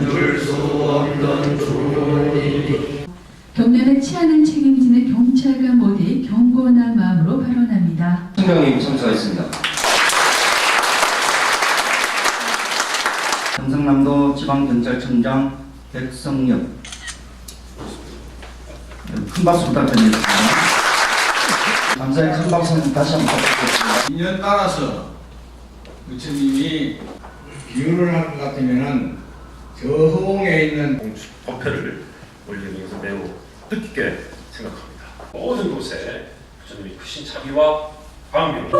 막을 수 없는 경련에 치안을 책임지는 경찰관 모두의 경건한 마음으로 발언합니다. 승병이 참석하였습니다. 경상남도 지방경찰청장 백성엽 큰 박수 부탁드리겠습니다. 감사의 큰 박수는 다시 한번 부탁드리겠습니다. 인연 따라서 부처님이 비유를 할 것 같으면은 저 허공에 있는 법회를 올리는 것을 매우 뜻깊게 생각합니다. 모든 곳에 부처님이 크신 자비와 광명,